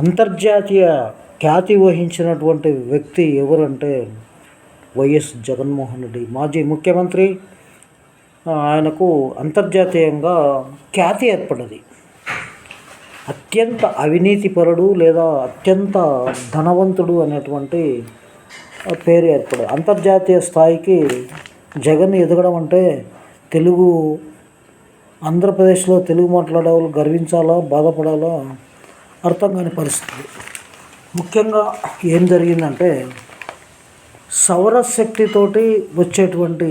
అంతర్జాతీయ ఖ్యాతి వహించినటువంటి వ్యక్తి ఎవరంటే వైఎస్ జగన్మోహన్ రెడ్డి. మాజీ ముఖ్యమంత్రి ఆయనకు అంతర్జాతీయంగా ఖ్యాతి ఏర్పడ్డది అత్యంత అవినీతిపరుడు లేదా అత్యంత ధనవంతుడు అనేటువంటి పేరు ఏర్పడదు. అంతర్జాతీయ స్థాయికి జగన్ ఎదగడం అంటే తెలుగు ఆంధ్రప్రదేశ్లో తెలుగు మాట్లాడే వాళ్ళు గర్వించాలా బాధపడాలా? అర్థం కాని పరిస్థితి. ముఖ్యంగా ఏం జరిగిందంటే సౌరశక్తితోటి వచ్చేటువంటి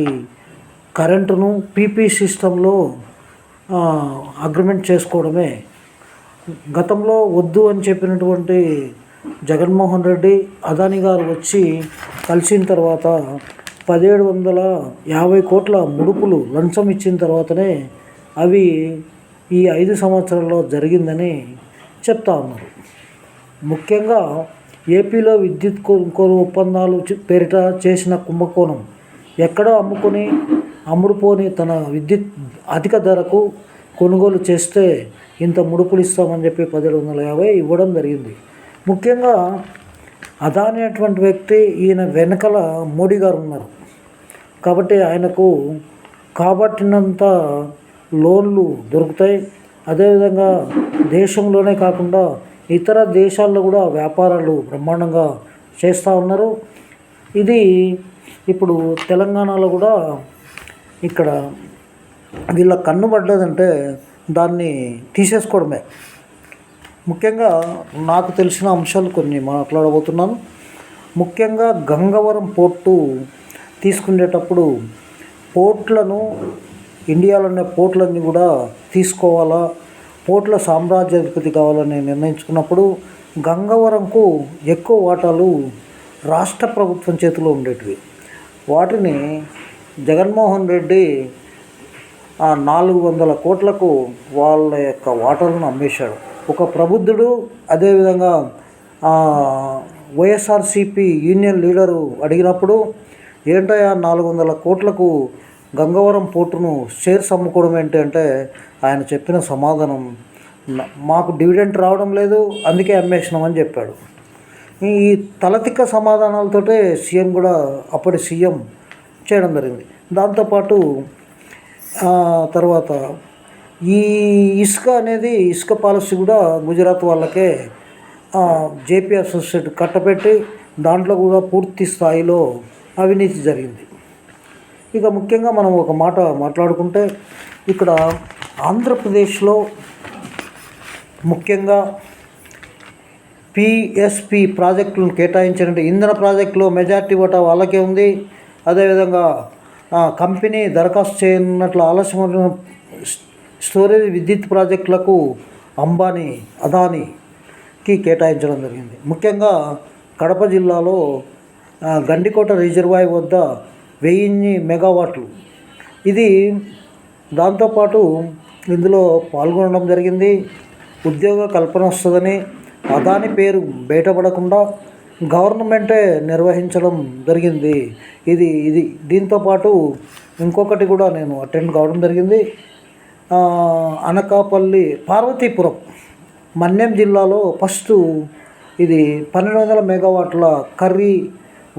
కరెంటును పీపీ సిస్టంలో అగ్రిమెంట్ చేసుకోవడమే. గతంలో వద్దు అని చెప్పినటువంటి జగన్మోహన్ రెడ్డి అదాని గారు వచ్చి కలిసిన తర్వాత పదిహేడు వందల యాభై కోట్ల ముడుపులు లంచం ఇచ్చిన తర్వాతనే అవి ఈ ఐదు సంవత్సరాల్లో జరిగిందని చెప్తా ఉన్నారు. ముఖ్యంగా ఏపీలో విద్యుత్ కొనుగోలు ఒప్పందాలు పేరిట చేసిన కుంభకోణం. ఎక్కడో అమ్ముకొని అమ్ముడుపోని తన విద్యుత్ అధిక ధరకు కొనుగోలు చేస్తే ఇంత ముడుపులు ఇస్తామని చెప్పి పదిహేడు వందల యాభై ఇవ్వడం జరిగింది. ముఖ్యంగా అదాని అటువంటి వ్యక్తి ఈయన వెనకల మోడీ గారు ఉన్నారు. కాబట్టి ఆయనకు కాబట్టినంత లోన్లు దొరుకుతాయి. అదేవిధంగా దేశంలోనే కాకుండా ఇతర దేశాల్లో కూడా వ్యాపారాలు బ్రహ్మాండంగా చేస్తూ ఉన్నారు. ఇది ఇప్పుడు తెలంగాణలో కూడా ఇక్కడ వీళ్ళ కన్ను పడ్డదంటే దాన్ని తీసేసుకోవడమే. ముఖ్యంగా నాకు తెలిసిన అంశాలు కొన్ని మాట్లాడబోతున్నాను. ముఖ్యంగా గంగవరం పోర్టు తీసుకునేటప్పుడు పోర్ట్లను ఇండియాలోనే పోర్ట్లన్నీ కూడా తీసుకోవాలా? పోట్ల సామ్రాజ్యాధిపతి కావాలని నిర్ణయించుకున్నప్పుడు గంగవరంకు ఎక్కువ వాటాలు రాష్ట్ర ప్రభుత్వం చేతిలో ఉండేటివి. వాటిని జగన్మోహన్ రెడ్డి ఆ నాలుగు వందల కోట్లకు వాళ్ళ యొక్క వాటాలను అమ్మేశాడు. ఒక ప్రబుద్ధుడు అదేవిధంగా వైఎస్ఆర్సిపి యూనియన్ లీడరు అడిగినప్పుడు ఏంటయ్యా నాలుగు వందల కోట్లకు గంగవరం పోర్టును షేర్స్ అమ్ముకోవడం ఏంటి అంటే ఆయన చెప్పిన సమాధానం. మాకు డివిడెంట్ రావడం లేదు అందుకే అమ్మేసినామని చెప్పాడు. ఈ తలతిక్క సమాధానాలతోటే సీఎం కూడా అప్పటి సీఎం చేయడం జరిగింది. దాంతోపాటు తర్వాత ఈ ఇసుక అనేది ఇసుక పాలసీ కూడా గుజరాత్ వాళ్ళకే జేపీ అసోసియేట్ కట్టపెట్టి దాంట్లో కూడా పూర్తి స్థాయిలో అవినీతి జరిగింది. ఇక ముఖ్యంగా మనం ఒక మాట మాట్లాడుకుంటే ఇక్కడ ఆంధ్రప్రదేశ్లో ముఖ్యంగా పిఎస్పి ప్రాజెక్టులను కేటాయించినట్టు ఇంధన ప్రాజెక్టులో మెజార్టీ ఓటా వాళ్ళకే ఉంది. అదేవిధంగా కంపెనీ దరఖాస్తు చేయనట్లు ఆలస్యమైన స్టోరేజ్ విద్యుత్ ప్రాజెక్టులకు అంబానీ అదానీకి కేటాయించడం జరిగింది. ముఖ్యంగా కడప జిల్లాలో గండికోట రిజర్వాయర్ వద్ద వెయ్యిన్ని మెగావాట్లు. ఇది దాంతోపాటు ఇందులో పాల్గొనడం జరిగింది. ఉద్యోగ కల్పన వస్తుందని అదాని పేరు బయటపడకుండా గవర్నమెంటే నిర్వహించడం జరిగింది. ఇది ఇది దీంతోపాటు ఇంకొకటి కూడా నేను అటెండ్ కావడం జరిగింది. అనకాపల్లి పార్వతీపురం మన్యం జిల్లాలో ఫస్ట్ ఇది పన్నెండు వందల మెగావాట్ల కర్రీ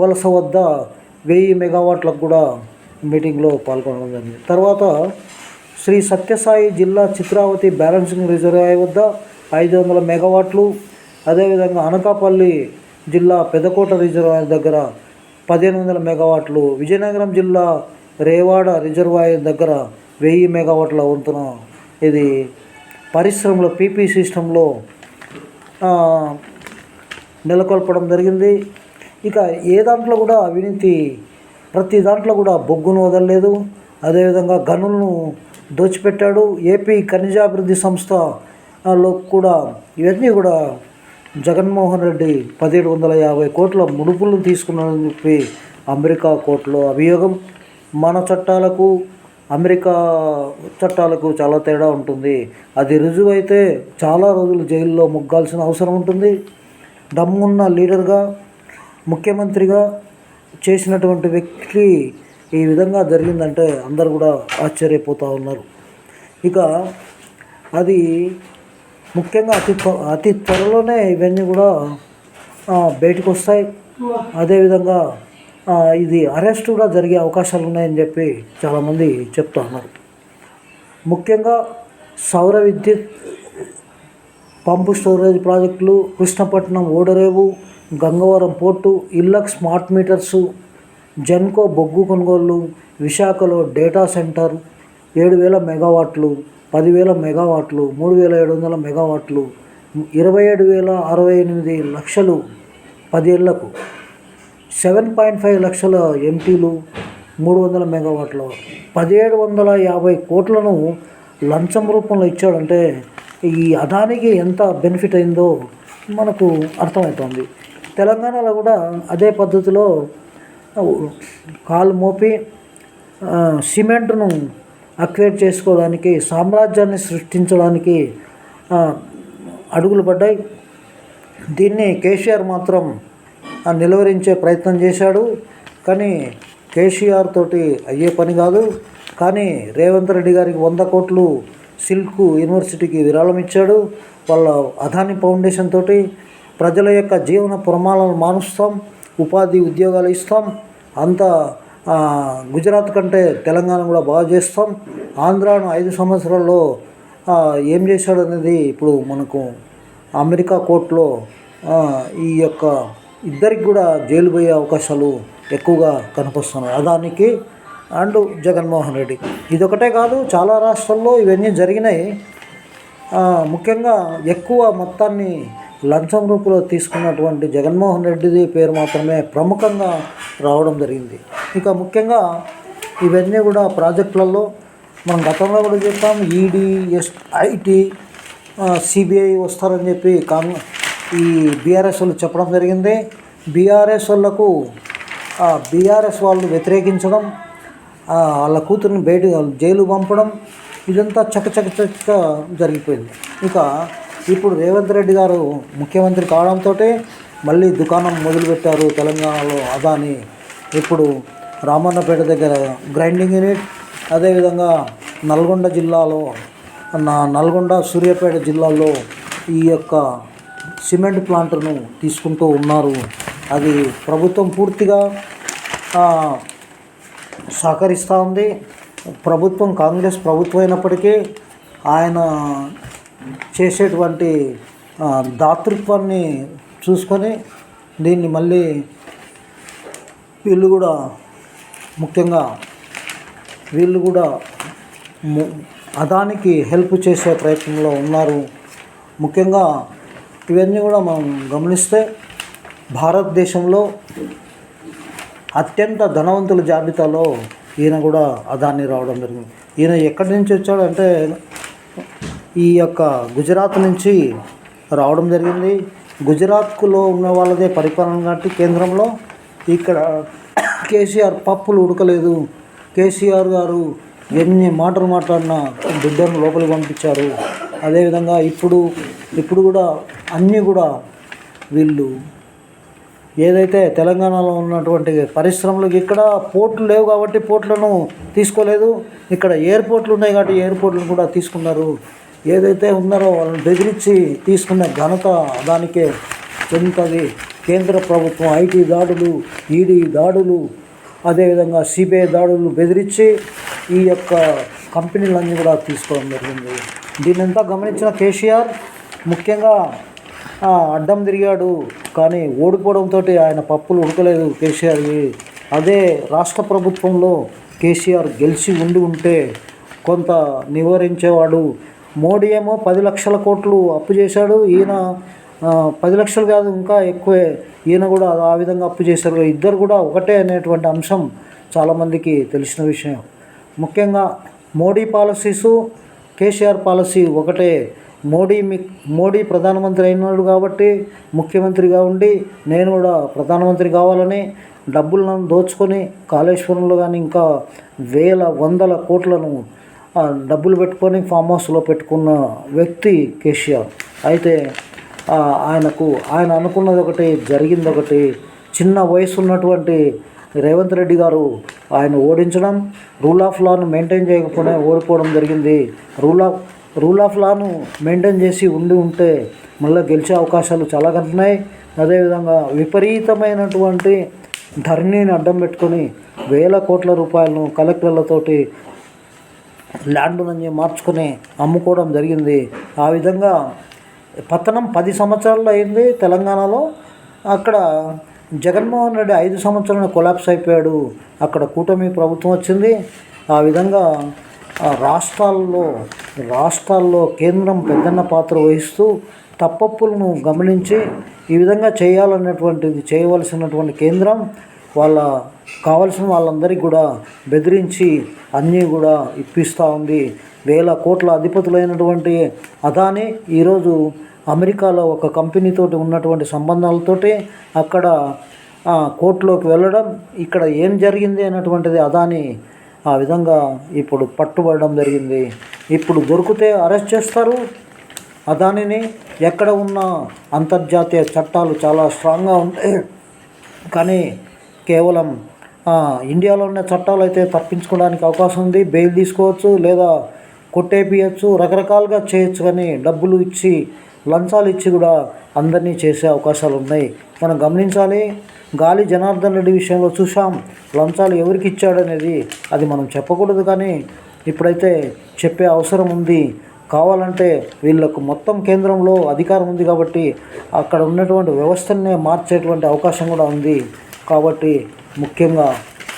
వలస వద్ద వెయ్యి మెగావాట్లకు కూడా మీటింగ్లో పాల్గొనడం జరిగింది. తర్వాత శ్రీ సత్యసాయి జిల్లా చిత్రావతి బ్యాలెన్సింగ్ రిజర్వాయర్ వద్ద ఐదు వందల మెగావాట్లు అదేవిధంగా అనకాపల్లి జిల్లా పెదకోట రిజర్వాయర్ దగ్గర పదిహేను వందల మెగావాట్లు విజయనగరం జిల్లా రేవాడ రిజర్వాయర్ దగ్గర వెయ్యి మెగావాట్ల వంతున ఇది పరిశ్రమలో పీపీ సిస్టంలో నెలకొల్పడం జరిగింది. ఇక ఏ దాంట్లో కూడా అవినీతి ప్రతి దాంట్లో కూడా బొగ్గును వదలలేదు. అదేవిధంగా గనులను దోచిపెట్టాడు. ఏపీ ఖనిజాభివృద్ధి సంస్థ లో కూడా ఇవన్నీ కూడా జగన్మోహన్ రెడ్డి పదిహేడు వందల యాభై కోట్ల ముడుపులను తీసుకున్నాడని చెప్పి అమెరికా కోర్టులో అభియోగం. మన చట్టాలకు అమెరికా చట్టాలకు చాలా తేడా ఉంటుంది. అది రుజువు అయితే చాలా రోజులు జైల్లో ముగ్గాల్సిన అవసరం ఉంటుంది. దమ్మున్న లీడర్గా ముఖ్యమంత్రిగా చేసినటువంటి వ్యక్తి ఈ విధంగా జరిగిందంటే అందరు కూడా ఆశ్చర్యపోతూ ఉన్నారు. ఇక అది ముఖ్యంగా అతి అతి త్వరలోనే ఇవన్నీ కూడా బయటకు వస్తాయి అదేవిధంగా ఇది అరెస్ట్ కూడా జరిగే అవకాశాలు ఉన్నాయని చెప్పి చాలామంది చెప్తా ఉన్నారు. ముఖ్యంగా సౌర విద్యుత్ పంపు స్టోరేజ్ ప్రాజెక్టులు కృష్ణపట్నం ఓడరేవు గంగవరం పోర్టు ఇల్లక్ స్మార్ట్ మీటర్సు జెన్కో బొగ్గు కొనుగోళ్ళు విశాఖలో డేటా సెంటర్ ఏడు వేల మెగావాట్లు పదివేల మెగావాట్లు మూడు వేల ఏడు వందల మెగావాట్లు ఇరవై ఏడు వేల అరవై ఎనిమిది లక్షలు పదేళ్ళకు. సెవెన్ పాయింట్ ఫైవ్ లక్షల ఎంటీలు మూడు వందల మెగావాట్లు. పదిహేడు వందల యాభై కోట్లను లంచం రూపంలో ఇచ్చాడంటే ఈ అదానికి ఎంత బెనిఫిట్ అయిందో మనకు అర్థమవుతుంది. తెలంగాణలో కూడా అదే పద్ధతిలో కాలు మోపి సిమెంట్ను అక్వేట్ చేసుకోవడానికి సామ్రాజ్యాన్ని సృష్టించడానికి అడుగులు పడ్డాయి. దీన్ని కేసీఆర్ మాత్రం నిలువరించే ప్రయత్నం చేశాడు. కానీ కేసీఆర్ తోటి అయ్యే పని కాదు. కానీ రేవంత్ రెడ్డి గారికి వంద కోట్లు సిల్క్ యూనివర్సిటీకి విరాళం ఇచ్చాడు. వాళ్ళ అదాని ఫౌండేషన్ తోటి ప్రజల యొక్క జీవన ప్రమాణాలను మారుస్తాం ఉపాధి ఉద్యోగాలు ఇస్తాం అంతా గుజరాత్ కంటే తెలంగాణ కూడా బాగా చేస్తాం. ఆంధ్రాను ఐదు సంవత్సరాల్లో ఏం చేశాడు అనేది ఇప్పుడు మనకు అమెరికా కోర్టులో ఈ యొక్క ఇద్దరికి కూడా జైలు పోయే అవకాశాలు ఎక్కువగా కనిపిస్తున్నాయి. అదానికి అండ్ జగన్మోహన్ రెడ్డి. ఇదొకటే కాదు చాలా రాష్ట్రాల్లో ఇవన్నీ జరిగినాయి. ముఖ్యంగా ఎక్కువ మొత్తాన్ని లంచం రూపంలో తీసుకున్నటువంటి జగన్మోహన్ రెడ్డిది పేరు మాత్రమే ప్రముఖంగా రావడం జరిగింది. ఇక ముఖ్యంగా ఇవన్నీ కూడా ప్రాజెక్టులలో మనం గతంలో కూడా చెప్పాం ఈడీ ఎస్ ఐటీ సిబిఐ వస్తారని చెప్పి కాంగ్ ఈ బీఆర్ఎస్ వాళ్ళు చెప్పడం జరిగింది. బీఆర్ఎస్ వాళ్ళకు బీఆర్ఎస్ వాళ్ళు వ్యతిరేకించడం వాళ్ళ కూతురిని బయట జైలు పంపడం ఇదంతా చక్క చక్క చక్క జరిగిపోయింది. ఇక ఇప్పుడు రేవంత్ రెడ్డి గారు ముఖ్యమంత్రి కావడంతో మళ్ళీ దుకాణం మొదలుపెట్టారు తెలంగాణలో అదాని. ఇప్పుడు రామన్నపేట దగ్గర గ్రైండింగ్ యూనిట్ అదేవిధంగా నల్గొండ జిల్లాలో నా నల్గొండ సూర్యాపేట జిల్లాలో ఈ యొక్క సిమెంట్ ప్లాంట్ను తీసుకుంటూ ఉన్నారు. అది ప్రభుత్వం పూర్తిగా సహకరిస్తూ ఉంది. ప్రభుత్వం కాంగ్రెస్ ప్రభుత్వం అయినప్పటికీ ఆయన చేసేటువంటి దాతృత్వాన్ని చూసుకొని దీన్ని మళ్ళీ వీళ్ళు కూడా ముఖ్యంగా వీళ్ళు కూడా అదానికి హెల్ప్ చేసే ప్రయత్నంలో ఉన్నారు. ముఖ్యంగా ఇవన్నీ కూడా మనం గమనిస్తే భారతదేశంలో అత్యంత ధనవంతుల జాబితాలో ఈయన కూడా అదాన్ని రావడం జరిగింది. ఈయన ఎక్కడి నుంచి వచ్చాడంటే ఈ యొక్క గుజరాత్ నుంచి రావడం జరిగింది. గుజరాత్లో ఉన్న వాళ్ళదే పరిపాలన కాబట్టి కేంద్రంలో ఇక్కడ కేసీఆర్ పప్పులు ఉడకలేదు. కేసీఆర్ గారు ఎన్ని మాటలు మాట్లాడినా బిడ్డను లోపలికి పంపించారు. అదేవిధంగా ఇప్పుడు ఇప్పుడు కూడా అన్నీ కూడా వీళ్ళు ఏదైతే తెలంగాణలో ఉన్నటువంటి పరిశ్రమలకు ఇక్కడ పోర్టులు లేవు కాబట్టి పోర్టులను తీసుకోలేదు. ఇక్కడ ఎయిర్పోర్ట్లు ఉన్నాయి కాబట్టి ఎయిర్పోర్ట్లను కూడా తీసుకున్నారు. ఏదైతే ఉన్నారో వాళ్ళని బెదిరించి తీసుకున్న ఘనత దానికే చెందుతుంది. కేంద్ర ప్రభుత్వం ఐటీ దాడులు ఈడీ దాడులు అదేవిధంగా సిబిఐ దాడులు బెదిరించి ఈ యొక్క కంపెనీలన్నీ కూడా తీసుకోవడం జరిగింది. దీన్నంతా గమనించిన కేసీఆర్? ముఖ్యంగా అడ్డం తిరిగాడు కానీ ఓడిపోవడంతో ఆయన పప్పులు ఉడకలేదు కేసీఆర్కి. అదే రాష్ట్ర ప్రభుత్వంలో కేసీఆర్ గెలిచి ఉండి ఉంటే కొంత నివారించేవాడు మోడీ ఏమో పది లక్షల కోట్లు అప్పు చేశాడు. ఈయన పది లక్షలు కాదు ఇంకా ఎక్కువే. ఈయన కూడా ఆ విధంగా అప్పు చేశారు. ఇద్దరు కూడా ఒకటే అనేటువంటి అంశం చాలామందికి తెలిసిన విషయం. ముఖ్యంగా మోడీ పాలసీసు కేసీఆర్ పాలసీ ఒకటే. మోడీ మీ మోడీ ప్రధానమంత్రి అయినాడు కాబట్టి ముఖ్యమంత్రిగా ఉండి నేను కూడా ప్రధానమంత్రి కావాలని డబ్బులను దోచుకొని కాళేశ్వరంలో కానీ ఇంకా వేల వందల కోట్లను డబ్బులు పెట్టుకొని ఫామ్ హౌస్లో పెట్టుకున్న వ్యక్తి కేసీఆర్. అయితే ఆయనకు ఆయన అనుకున్నది ఒకటి జరిగింది ఒకటి చిన్న వయసు ఉన్నటువంటి రేవంత్ రెడ్డి గారు ఆయన ఓడించడం రూల్ ఆఫ్ లాను మెయింటైన్ చేయకపోయినా ఓడిపోవడం జరిగింది. రూల్ ఆఫ్ రూల్ ఆఫ్ లాను మెయింటైన్ చేసి ఉండి ఉంటే మళ్ళీ గెలిచే అవకాశాలు చాలా కంటున్నాయి అదేవిధంగా విపరీతమైనటువంటి ధరణిని అడ్డం పెట్టుకొని వేల కోట్ల రూపాయలను కలెక్టర్లతోటి ల్యాండ్లని మార్చుకొని అమ్ముకోవడం జరిగింది. ఆ విధంగా పతనం పది సంవత్సరాలు అయింది తెలంగాణలో. అక్కడ జగన్మోహన్ రెడ్డి ఐదు సంవత్సరాలు కొలాప్స్ అయిపోయాడు. అక్కడ కూటమి ప్రభుత్వం వచ్చింది. ఆ విధంగా ఆ రాష్ట్రాల్లో రాష్ట్రాల్లో కేంద్రం పెద్దన్న పాత్ర వహిస్తూ తప్పప్పులను గమనించి ఈ విధంగా చేయాలన్నటువంటిది చేయవలసినటువంటి కేంద్రం వాళ్ళ కావలసిన వాళ్ళందరికీ కూడా బెదిరించి అన్నీ కూడా ఇప్పిస్తూ ఉంది. వేల కోట్ల అధిపతులైనటువంటి అదాని ఈరోజు అమెరికాలో ఒక కంపెనీతోటి ఉన్నటువంటి సంబంధాలతోటి అక్కడ కోర్టులోకి వెళ్ళడం ఇక్కడ ఏం జరిగింది అన్నటువంటిది అదాని ఆ విధంగా ఇప్పుడు పట్టుబడడం జరిగింది. ఇప్పుడు దొరికితే అరెస్ట్ చేస్తారు. అదానిని ఎక్కడ ఉన్న అంతర్జాతీయ చట్టాలు చాలా స్ట్రాంగ్గా ఉంటాయి. కానీ కేవలం ఇండియాలో ఉన్న చట్టాలు అయితే తప్పించుకోవడానికి అవకాశం ఉంది. బెయిల్ తీసుకోవచ్చు లేదా కొట్టేపియచ్చు రకరకాలుగా చేయొచ్చు కానీ డబ్బులు ఇచ్చి లంచాలు ఇచ్చి కూడా అందరినీ చేసే అవకాశాలు ఉన్నాయి. మనం గమనించాలి గాలి జనార్దన్ రెడ్డి విషయంలో చూసాం లంచాలు ఎవరికి ఇచ్చాడనేది అది మనం చెప్పకూడదు కానీ ఇప్పుడైతే చెప్పే అవసరం ఉంది. కావాలంటే వీళ్ళకు మొత్తం కేంద్రంలో అధికారం ఉంది కాబట్టి అక్కడ ఉన్నటువంటి వ్యవస్థనే మార్చేటువంటి అవకాశం కూడా ఉంది. కాబట్టి ముఖ్యంగా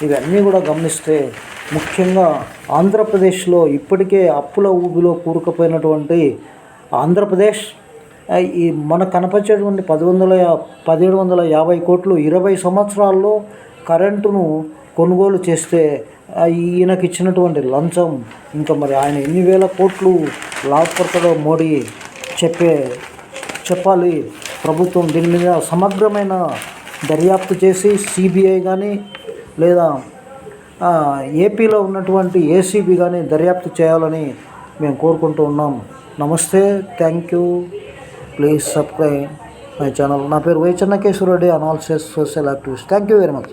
ఇవన్నీ కూడా గమనిస్తే ముఖ్యంగా ఆంధ్రప్రదేశ్లో ఇప్పటికే అప్పుల ఊబిలో కూరుకుపోయినటువంటి ఆంధ్రప్రదేశ్ ఈ మనకు కనపరిచేటువంటి పది వందల యా- పదిహేడు వందల యాభై కోట్లు ఇరవై సంవత్సరాల్లో కరెంటును కొనుగోలు చేస్తే ఈయనకి ఇచ్చినటువంటి లంచం ఇంకా మరి ఆయన ఎన్ని వేల కోట్లు లాభపడతాడో మోడీ చెప్పే చెప్పాలి. ప్రభుత్వం దీని మీద సమగ్రమైన దర్యాప్తు చేసి సిబిఐ కానీ లేదా ఏపీలో ఉన్నటువంటి ఏసీబీ కానీ దర్యాప్తు చేయాలని మేము కోరుకుంటూ ఉన్నాం. నమస్తే thank you. Please subscribe my channel. నా పేరు Y Chennakeshwarareddy analysis social activist. Thank you very much.